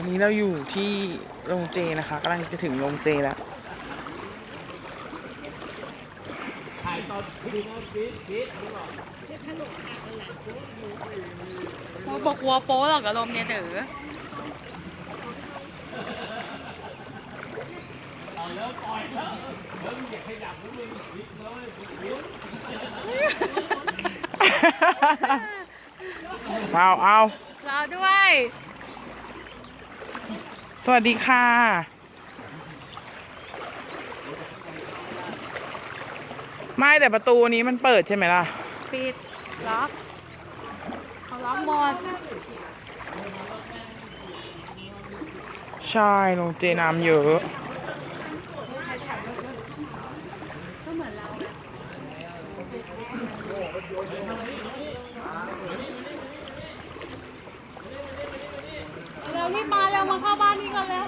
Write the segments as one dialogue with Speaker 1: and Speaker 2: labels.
Speaker 1: อนนี้เราอยู่ที่โรงเจนะคะกำลังจะถึงโรงเจแล้ว
Speaker 2: โอ้บอกวัวโป๊หรอกกับลมเนี่ยเด๋อ
Speaker 1: เอาเอา
Speaker 2: รอด้วย
Speaker 1: ส วัสดีค่ะ ไม่แต่ประตูนี้มันเปิดใช่ไหมล่ะ
Speaker 2: ปิดล็อกเขาล็อกหมด
Speaker 1: ใช่โรงเจน้ำเยอะ
Speaker 2: ก็เหมือนเราเรีบมาเร็วมาเข้าบ้านนี้กันเร็ว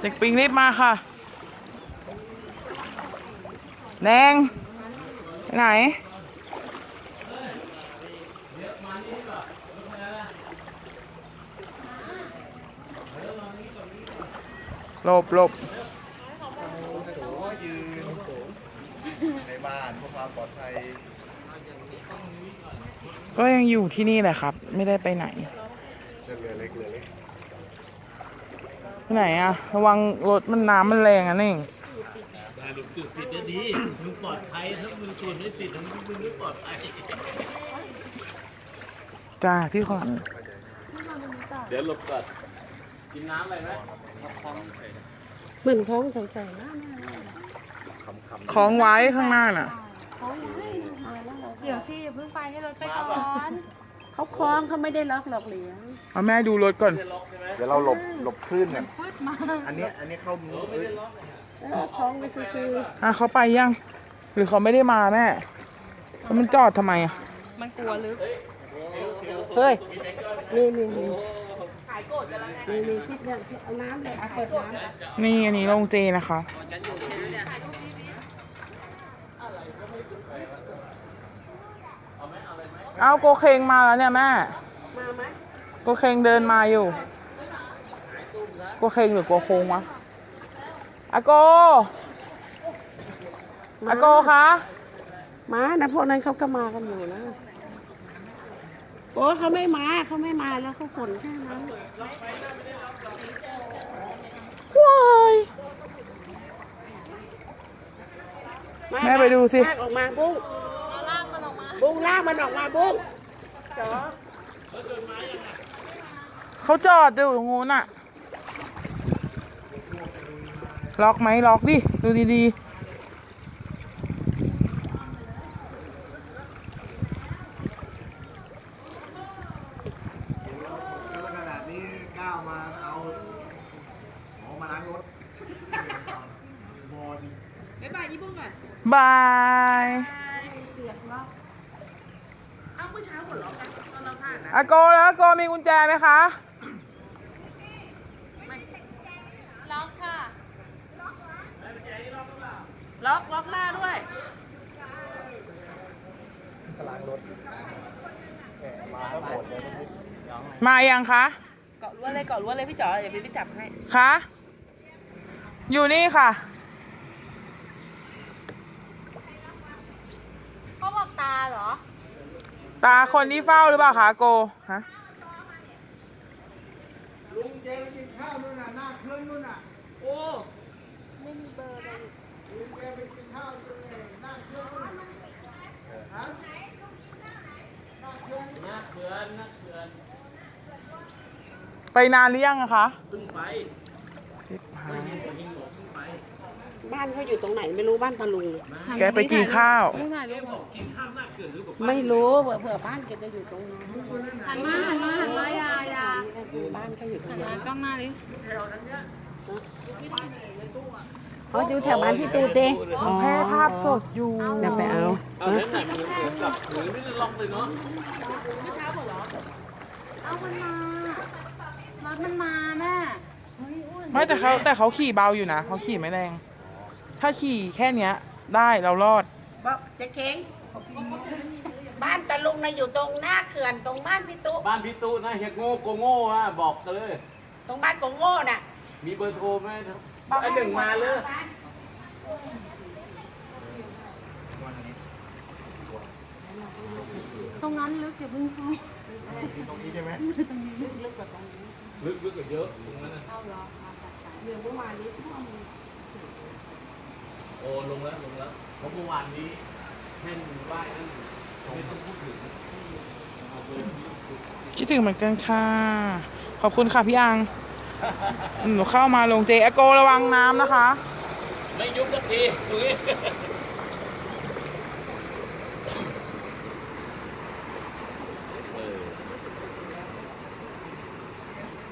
Speaker 1: เด็กปิงรีบมาค่ะ แดงไปไหน หลบหลบ
Speaker 3: โอ้ยืนในบ้านเพื่อความ ปลอดภัย
Speaker 1: ก็ยังอยู่ที่นี่แหละครับ ไม่ได้ไปไหน
Speaker 3: เรือเล็กเรือเล็ก
Speaker 1: ไปไหนอะระวังรถมันน้ำมันแรงอะนี่
Speaker 4: อ่ามึงจุดติดจะดีมึงปลอดภัยถ้ามึงจุดไม่ติดมึงมึงไม่ปลอดภัย
Speaker 1: จ้าพี่ขวัญ
Speaker 4: เดี๋ยวหลบก่อนกินน้ำอะไรไหม
Speaker 5: เหมือนท้องใส่ๆนะ
Speaker 1: คล้องไว้ข้างหน้าน่ะ
Speaker 2: เดี๋ยวสิอย่าเพิ่งไปให้รถไปก่อน
Speaker 5: เขาคล้องเขาไม่ได้ล็อกหรอกเหรียญ
Speaker 1: เอาแม่ดูรถก่อน
Speaker 3: เดี๋ยวเราหลบหลบคลื่นกัน
Speaker 2: ฟึดมา
Speaker 3: อันเนี้ยอันเนี้ยเข้ามือเอ้ย
Speaker 5: แล้วคล้องไปซื้อ
Speaker 1: อะเขาไปยัง หรือเขาไม่ได้มาแม่แล้วมันจอดทำไมอะ
Speaker 2: มันกลัวลึก
Speaker 1: เฮ้ย
Speaker 5: ๆนี่นี่นี่นี่นี่คิดเนี่ยเอาน้ำเลยเอาเปิดน้ำ
Speaker 1: นี่อันนี้โรงเจนะคะ เอาโกเคงมาแล้วเนี่ยแม่
Speaker 5: มาไหม
Speaker 1: โกเคงเดินมาอยู่ โกเคงหรือโกโคงวะอาโกอาโกคะ
Speaker 5: มานะพวกนั้นเขาก็มากันอยู่นะโอ้เขาไม่มาเขาไม่มาแล้วเขาฝนแค่นั้น
Speaker 1: ว้ายา แม่ไปดูสิ
Speaker 5: ลากออกมาบุ้งบุ้งลากมันออกมาบุ้งจ๋อ
Speaker 1: เขาจอดอยู่ตรงนู้นอะล็อกไหมล็อกดิ ดูดี
Speaker 3: แล้วขนาดนี้ก้าวมาเอาหมอมาล้างรถบอดี
Speaker 1: ๆบายอาโกแล้วอาโกมีกุญแจไหมคะ
Speaker 2: ล็อกค่ะ ล็อกล็อกหน้าด้วย
Speaker 3: ล้างรถแหมมาก็หมดเลย
Speaker 1: มายังคะ
Speaker 2: เกาะรั้วเลยเกาะรั้วเลยพี่จ๋อเดี๋ยวพี่ไปจับให้
Speaker 1: คะ อยู่นี่ค่ะ
Speaker 2: เขาบอกตาเหรอ
Speaker 1: ตาคนที่เฝ้าหรือเปล่าคะอาโกฮะ
Speaker 3: ลุงเจไปกินข้าวนู่นน่ะหน้าเครื่องนู่นน่ะ
Speaker 2: โอ้
Speaker 3: ลุงเจไปกินข้าวนู่นน่ะหน้าเครื่องนู่นน่ะฮะ
Speaker 4: นักเขือนนักเขือน
Speaker 1: ไปนานหรือยังอะคะ
Speaker 4: เพึ่งไป
Speaker 1: สิบห้า
Speaker 4: ยิงหลบเพึ่งไป
Speaker 5: บ้านเขาอยู่ตรงไหนไม่รู้บ้านตาลุง
Speaker 1: แกไปกินข้าว
Speaker 2: ไม่ถ่ายรูป
Speaker 4: บอกกินข้าวหน้าเขือนหรือบอก
Speaker 5: ไม่รู้เผื่อเผื่อบ้านแกจะอยู่ตรงนั้น
Speaker 2: หันมาหันมาหันมายายา
Speaker 5: นี่คือบ้านเขาอยู่ตรง
Speaker 2: หัน
Speaker 5: นั้
Speaker 2: มานกล้องหน้าดิ
Speaker 5: เขาอยู่แถวบ้านพี่ตูเต้
Speaker 1: แพ้ภาพสดอยู่
Speaker 5: เดี๋ยวไปเอา
Speaker 4: เอาแล้วไหนมึงเหมือนกับหรือไม่ได้ล็อกเลยเนาะ
Speaker 2: เอามันมารถมันมาแม่
Speaker 1: ไม่แต่เขาแต่เขาขี่เบาอยู่นะเขาขี่ไม่แรง ถ้าขี่แค่เนี้ย ได้เรารอดแบ
Speaker 5: อกเจะเค้งบ้านตะลุงนะอยู่ตรงหน้าเขื่อนตรงบ้านพี่ตุ๊
Speaker 4: บ้านพี่ตู้นะเฮียโง่โกโง่อะบอกกันเลย
Speaker 5: ตรงบ้านโกโง่น่ะ
Speaker 4: มีเบอร์โทรไหม
Speaker 5: บอก
Speaker 4: ไอ้หนึ่งมาเลย
Speaker 6: ตรงนั้นลึกจะพึ่งเข้า
Speaker 3: ตรงนี้ใช่ไหม
Speaker 5: ลึกกว่าตรงนี้
Speaker 4: ลึกลึกกว่าเยอะตรงนั้นน่ะ
Speaker 5: เรือ เมื่อวานนี้
Speaker 4: โอ้ลงแล้วลงแล้วเพราะเมื่อวานนี้แท่นไหว้นั่นไม่ต้องพูดถึงเอาไปที่
Speaker 1: คิดถึงเหมือนกันค่ะ ขอบคุณค่ะพี่อัง หนูเข้ามาลงเจอโกระวังน้ำนะคะ
Speaker 4: ไม่ยุบสักทีตรงนี้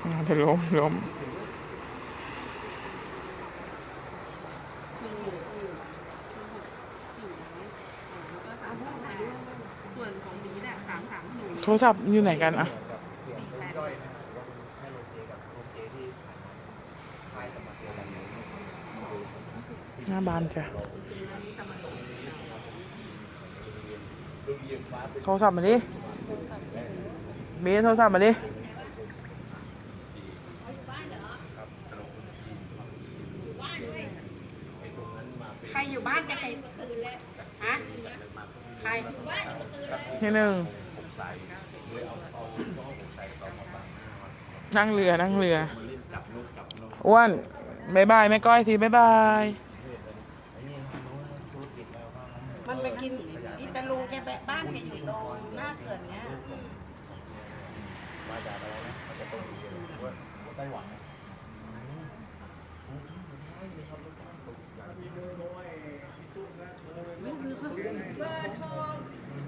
Speaker 4: เออ
Speaker 1: เดี๋ยวล้มล้ม
Speaker 6: ส่วนของหมีเนี่ยสามสามหนึ่ง
Speaker 1: โทรศัพท์อยู่ไหนกันอะ
Speaker 3: กับเปลี่ยนรถย่อยนะครับว่าให้โรงเจกับโรงเจที่ผ่านมาค่ายจะมาเจอกันอยู่
Speaker 1: หน้าบ้านจ้ะ
Speaker 4: ลุง เหยียบฟ้าเป็น
Speaker 1: โทรศัพท์มาดิเบสโทรศัพท์มาดิ
Speaker 5: ใครอยู่บ้านจะใครฮะใคร
Speaker 1: ที่หนึ่งนั่งเรือนั่งเรืออ้วนบายบายแม่ก้อยทีบายบาย
Speaker 5: มันไปกินอีตาลุงแกไปบ้านแกอยู่ตรงหน้าเขื่อนเนี้ย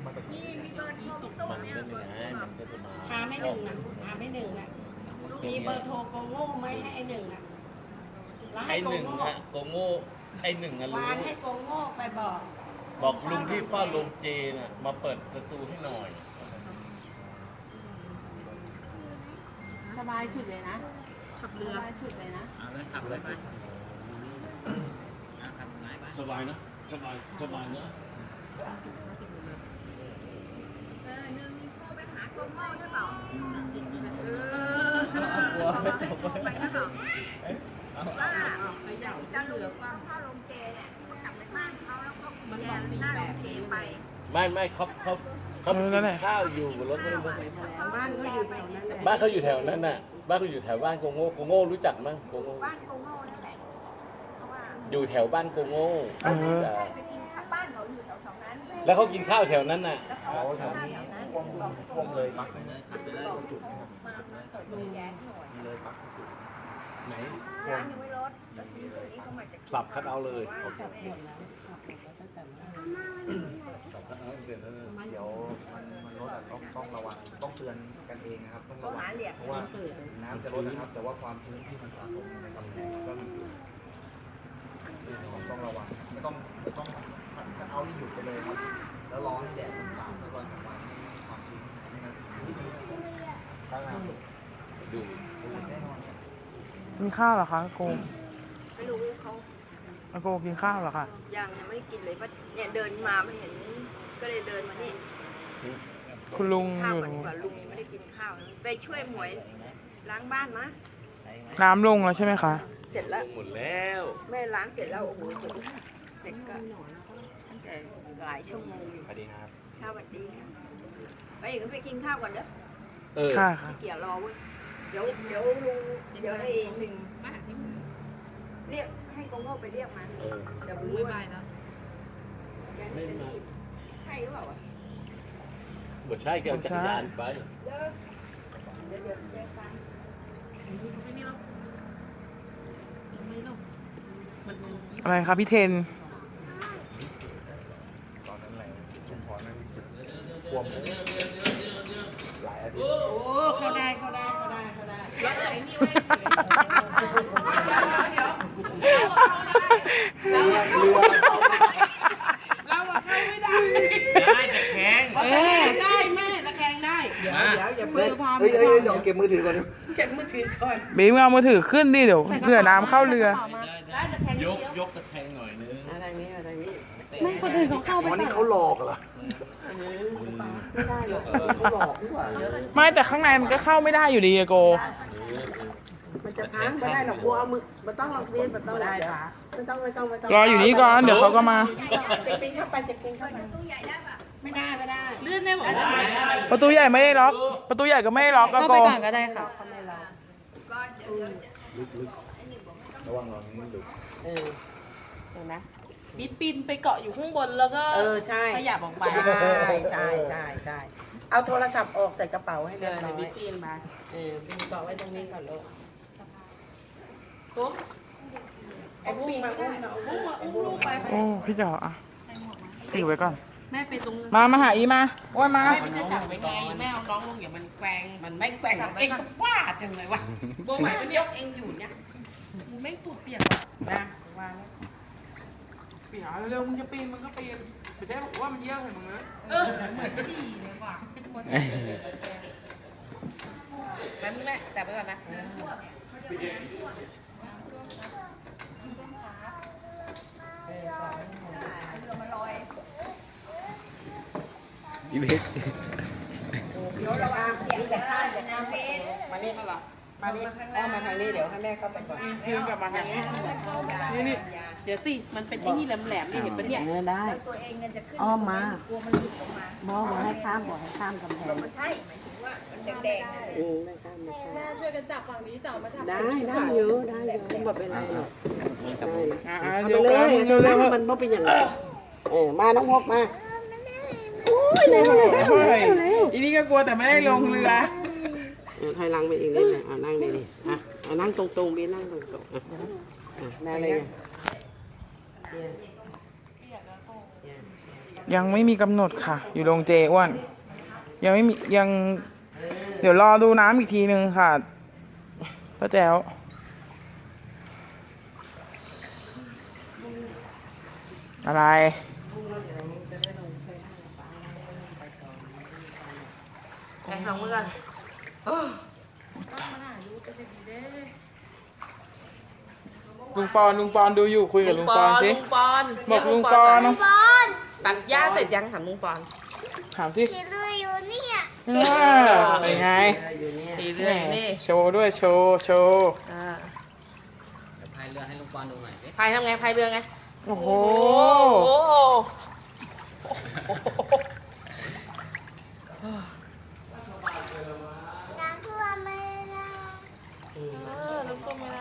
Speaker 4: มันเป็นยังไงมันก็จะมา
Speaker 5: พาไม่ หนึ่งนะพาไม่หนึ่งนะมีเบอร์โทรโกโง่ไหมให้ไอ้หนึ่งอะแล้วให้
Speaker 4: ไอ้
Speaker 5: โก
Speaker 4: หนึ่ง
Speaker 5: โง่
Speaker 4: ฮะโกโง่ไอ้หนึ่งอะรู้
Speaker 5: วานให้โกโง่ไปบอก
Speaker 4: บอกลุงที่เฝ้าโรงเจน่ะมาเปิดประตูให้หน่อย
Speaker 6: สบายสุดเลยนะ ขับเรือสบายสุดเลยนะ
Speaker 4: สบายนะ สบาย สบายนะ
Speaker 6: จะเรือฟังเข้าลงเจเนี่ยกลับไปบ้านเขาแล้วก็แย่หน้าเจไป
Speaker 4: ไม่ไม่เขาเขาเขาไปกินข้าวอยู่บนรถไม่รู้
Speaker 5: บ้านเขาอยู่แถวนั้นแหละ
Speaker 4: บ้านเขาอยู่แถวนั้นน่ะ บ้านเขาอยู่แถวบ้านโกโง่โกโง่รู้จักมั้งโกโง่
Speaker 6: บ้านโกโง่นั่นแหละเพราะว่า
Speaker 4: อยู่แถวบ้านโกโง่
Speaker 1: เออ
Speaker 4: จ้ะ
Speaker 6: ไปกินบ้านเขาอยู่แถวนั้น
Speaker 4: แล้วเขากินข้าวแถวนั้นน่ะ
Speaker 6: แล้วเขาก็ข้า วแถวนั้นบอก
Speaker 3: เลยปัก
Speaker 6: มามาเปิดดูแย้หน่อย
Speaker 3: เลยปักจุด
Speaker 4: ไหน
Speaker 6: ร้านยังไม่ลดแต่ทีนี้เขามาจาก
Speaker 4: สับคัดเอาเลย
Speaker 5: หมดแล้วขับหมดแล้วตั้งแต่เมื่อวาน
Speaker 4: สับคัดเอาเสร็จแล้ว
Speaker 3: เดี๋ยวมันมันลดอะต้องต้องระวังต้องเตือนกันเองนะครับต้อง
Speaker 6: เขา
Speaker 3: ระวั
Speaker 6: งเพ
Speaker 3: ราะว่าน้ำจะลดนะครับ แต่ว่าความชื้นที่มันสะสมในกำแพงมันก็มีอยู่ต้องระวังไม่ต้องไม่ต้องเอาที่หยุดไปเลยครับแล้วรอให้แดดมันตามแล้วก็ทำวันให้ความชื้นไม่งั้นตั้งน้ำ
Speaker 4: ดู
Speaker 3: แน่นอน
Speaker 1: กินข้าวเหรอคะโก
Speaker 6: ไม่รู้เขา
Speaker 1: อาโกกินข้าวเหรอคะ
Speaker 6: ยังยังไม่ได้กินเลยว่าเนี่ยเดินมาไม่เห็น ก็เลยเดินมานี่
Speaker 1: คุณลุง
Speaker 6: ข้าว
Speaker 1: อยู่
Speaker 6: ก่อนดีกว่าลุงยังไม่ได้กินข้าวไปช่วยหมวยล้างบ้านมะ
Speaker 1: น้ำลงแล้วใช่ไหมคะ
Speaker 6: เสร็จแล้ว
Speaker 4: หมดแล้ว
Speaker 6: แม่ล้างเสร็จแล้วโอ้โหเสร็จเสร็จก็ตั้งแต่หลายชั่วโมงอยู่
Speaker 3: สวัสดีครับ
Speaker 6: ข้าวสวัสดีค่ะไปอย่างนั้นไปกินข้าวก่อนเด้อ
Speaker 4: เออ
Speaker 1: ค่ะค่ะ
Speaker 6: เกี่ยวรอเว้ยเดี๋ยวเดี๋ยวลุงเดี๋ยวให้หนึ่งเรียกให้กงโง่ไปเรียกมา
Speaker 4: เออ
Speaker 6: เดี๋ยวไม่ไปนะใช่หรือเปล่าวะ
Speaker 4: บ่ใช่แกเอาจักรยานไป
Speaker 6: เดี๋ยวเดี๋ยวเดี๋ยวเดี๋ยวฟัง
Speaker 1: อะไรคะพี่เทน
Speaker 3: ตอนนั้นแหละชุมพรนั่นควมหลายอาทิตย์
Speaker 5: โอ้ เขาได้เขาได้เขาได้เขาได้
Speaker 6: แล้วไหนนี่ไว้เดี๋ยวเดี๋ยว
Speaker 3: เขาได้
Speaker 5: เราอะเข้าไม่ได้
Speaker 4: ได้จะแข็ง
Speaker 5: เออได้แม่ ด้เดี๋ยวเดี๋ยวอย่า
Speaker 3: เฮ้
Speaker 5: เพิ่
Speaker 3: ย
Speaker 5: ง
Speaker 3: เฮ้ยเฮ้ยเดี๋ยวเก็บมือถือก่อนดิ
Speaker 5: เก็บมือถือก่อน
Speaker 1: บีมเอามือถือขึ้นดิเดี๋ยวเผื่อน้ำเข้าเรือ
Speaker 4: ได้ได้ยกยกตะแคงหน่อยนึง
Speaker 5: มาทางนี้มาทางนี้ไม่คนอื่นเขาเข้าไป
Speaker 3: วันนี้
Speaker 5: ก่
Speaker 3: เขา
Speaker 5: อน
Speaker 3: หลอกเหรอ
Speaker 5: ไม่ได้หรอก
Speaker 3: เขาหลอกดีกว่า
Speaker 1: ไม่แต่ข้างในมันก็เข้าไม่ได้อยู่ดีอะโก
Speaker 5: มันจะพังไม่ได้หรอกบัวเอามือมันต้องลองเรียนมันต้องได้ปะไม่ต้องไม่ต้องไม่ต้อง
Speaker 1: รออยู่นี่ก่อนเดี๋ยวเขาก็มา
Speaker 5: จะปีนเข้าไปจะปีนเข้าไปไม่ได้ไม่ได้
Speaker 7: เลื่อนได้หมดเลย
Speaker 1: ประตูใหญ่ไม่ได้ล็อก ประตูใหญ่ก็ไม่ได้ล็อกก็
Speaker 7: เข้า
Speaker 1: โก
Speaker 7: ไปก่อนก็ได้ค่ะ
Speaker 3: ระวังระวังนี่ดึก
Speaker 5: เออเห็นไหม
Speaker 7: บิดปีนไปเกาะอยู่ข้างบนแล้วก็
Speaker 5: เออใช่
Speaker 7: ขยับออกไป
Speaker 5: ใช่ใช่ใช่ใช่เอาโทรศัพท์ออกใส่กระเป๋าให้
Speaker 7: เดิ
Speaker 5: เรียบ
Speaker 7: น
Speaker 5: ร้อย
Speaker 7: บิดปีนมา
Speaker 5: เออปีนเกาะไว้ตรงนี้ก่อนลูก
Speaker 7: ปุ๊บ
Speaker 5: ไอ้บุ้งมาบุ้งมา
Speaker 7: อุ้มมาอุ้มลูกไป
Speaker 1: โอ้พี่จ๋ออะถือไว้ก่อน
Speaker 7: แม่ไปตรง
Speaker 1: มามาหาอีมาอ้วนมา
Speaker 7: แม่ไปจะจับไว้ไงแม่เอาน้องลงอย่ามันแกว่ง
Speaker 5: มันไม่แกว่งเองก็ว่าจังเลยวะ
Speaker 7: บัวไหวมันยกเองอยู่เนี่ยมึงไม่ปูดเปียกหรอก
Speaker 5: นะว่าแล้ว
Speaker 1: ปีหาเร็วๆมึงจะปีนมึงก็ปีนไม่ใช่บอกว่ามันเยี่ยมเหมือนมึงนะ
Speaker 7: เออเหมือนฉี่เลยว่ะแป๊บนึงแม่จับไว้ก่อนนะ
Speaker 3: อีเบส
Speaker 5: เดี๋ยวเราอาเสียงจะข้ามจะข้ามมานี่มาหรอมานี่อ้อมมาทางนี้เดี๋ยวให้แม่เข้าไปก่อน
Speaker 1: ยืนกลับมาทางนี้นี่นี่
Speaker 7: เดี๋ยวสิ มันเป็นไอ้นี่แหลมๆนี่เห็นปะเนี่ย
Speaker 5: เออได้
Speaker 6: ตัวเองเงินจะขึ้น
Speaker 5: อ้อมมา
Speaker 6: กลัวมันหลุดออกมา
Speaker 5: บอกว่าให้ข้ามบอกให้ข้ามกำแพง
Speaker 6: ไม่ใช่หมายถึงว่ามันแดงๆนั่นแหละ
Speaker 5: อืมไม่ข้ามไม่ข้าม
Speaker 7: แม่ช่วยกันจับฝั่งนี้จับมาจับ
Speaker 5: ได้ได้อยู่ได้อยู่หมดเป็นไรหรอกได้
Speaker 1: อ่า
Speaker 5: เอา
Speaker 1: เดี๋ยว
Speaker 5: ไปเลย
Speaker 1: เร็ว
Speaker 5: เร็
Speaker 1: เร็ว
Speaker 5: วมันบ่เป็นอย่างนั้นเออมาน้องพกมาโอ้ยเร็วเร็ว
Speaker 1: เฮ้ย
Speaker 5: เร็ว
Speaker 1: อีนี่ก็กลัวแต่ไม่ได้ลงเรือ
Speaker 5: เออถอยหลังไปอีกนิดหนึงอะนั่งดีๆอะอะนั่งตรงๆบีนั่งตรงๆอะอะได้เลยเนี่ยเนี่ย
Speaker 1: ยังไม่มีกำหนดค่ะ อยู่โรงเจอ้วนยังไม่มียัง เดี๋ยวรอดูน้ำอีกทีนึงค่ะป้าแจ๋วอะไร
Speaker 7: ไปทางมือกัน
Speaker 1: ลุงปอนลุงปอนดูอยู่คุยกับลุงปอนสิ
Speaker 7: ลุงปอน
Speaker 1: บอกลุงปอน
Speaker 7: ลุงปอนตัดหญ้าเสร็จยังถามลุงปอน
Speaker 1: ถามสิ
Speaker 8: ผีเรืออยู่เนี่ย
Speaker 1: เออเป็นไง
Speaker 5: อยู่เนี่ย
Speaker 7: ตีเรื่อยนี่
Speaker 1: โชว์ด้วยโชว์โชว์
Speaker 7: อ่า
Speaker 4: พายเรือให้ลุงปอนดูหน่อยดิ
Speaker 7: พายทำไงพายเรือไง
Speaker 1: โอ้โห
Speaker 7: โอ้โห
Speaker 8: น้ำท่วมไม่ได้
Speaker 7: เออน้ำต้มมา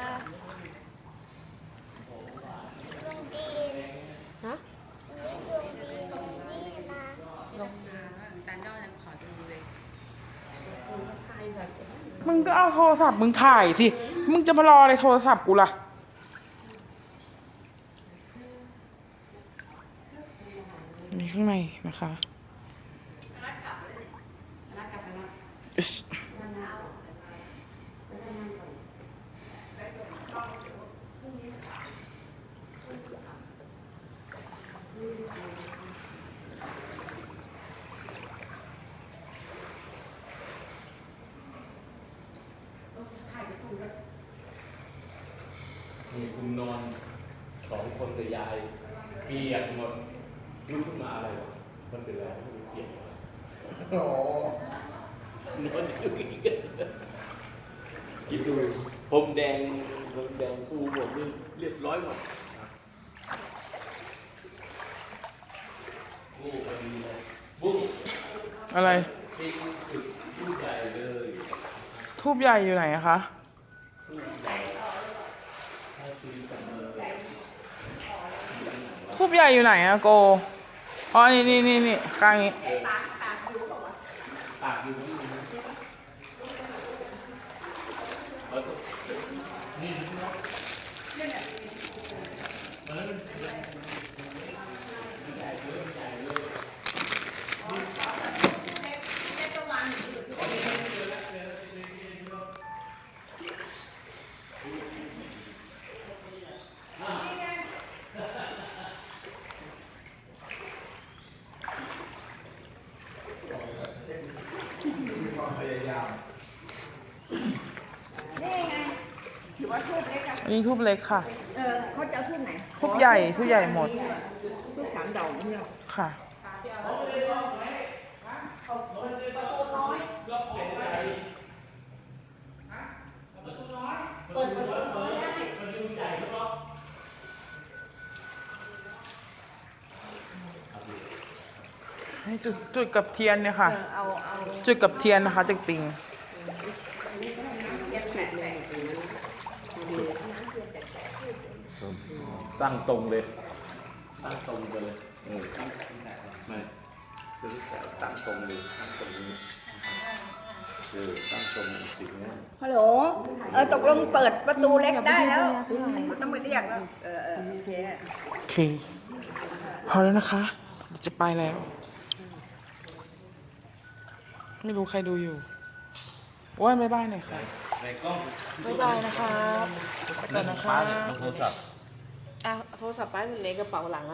Speaker 8: ลงดิน
Speaker 7: ฮะ
Speaker 8: ลงดินนี่นะ
Speaker 7: ลงน้ำแต่นอกนั้นขอดูเลย
Speaker 1: มึงก็เอาโทรศัพท์มึงถ่ายสิ มึงจะมารออะไรโทรศัพท์กูล่ะมีข้างในนะคะอิ๊ช
Speaker 4: มีคุณนอนสองคนกับยายเปียกหมดลุกขึ้นมาอะไรวะมันเป็นอะไรไม่รู้เปียก
Speaker 3: โอ้
Speaker 4: นอนอยู่นี่กันคิดดูผมแดงผมแดงฟูหมดนี่เรียบร้อยหมดนี่พอดีเลยบุ้ง
Speaker 1: อะไร
Speaker 4: ทิ้งจุดผู้ใหญ่เลย
Speaker 1: ทูบใหญ่อยู่ไหนอะคะ ทูบ ใหญ่อยู่ไหนอะโก อ๋อ นี่นี่นี่นี่ข้างนี้
Speaker 4: ปากอยู่นี่เอาตัวนี่นะ
Speaker 1: อั นนี้ทูบเล็กค่ะ
Speaker 6: เออเขาจะเอาที่ไหน
Speaker 1: ทูบใหญ่ทูบใหญ่หมด
Speaker 6: ทุกสามามดอกเนี่ย
Speaker 1: ค่ะให้จุดจุดกับเทียนเนี่ยค่ะ
Speaker 6: เอาเอา
Speaker 1: จุดกับเทียนนะคะจากปิง
Speaker 4: ตั้งตรงเลย ตั้งตรงไปเลยเออตั้งไม่คือตั้งตรงเลยตั้งตรงนี้เออตั้งตรงติดเนี้ย
Speaker 6: ฮัลโหลเออตกลงเปิดประตูเล็กได้แล้วไม่ต้องไปเรียกแล้วเออเออโอเค
Speaker 1: โอเคพอแล้วนะคะเดี๋ยวจะไปแล้ว ไม่รู้ใครดูอยู่อ้วนบ๊ายบายหน่อยค่ะ
Speaker 4: ในกล้อง
Speaker 1: บ๊ายบายนะคะไปก่อนนะคะ
Speaker 4: โทรศัพท์
Speaker 7: อะโทรศัพท์ป้าอยู่ในกระเป๋าหลังอะ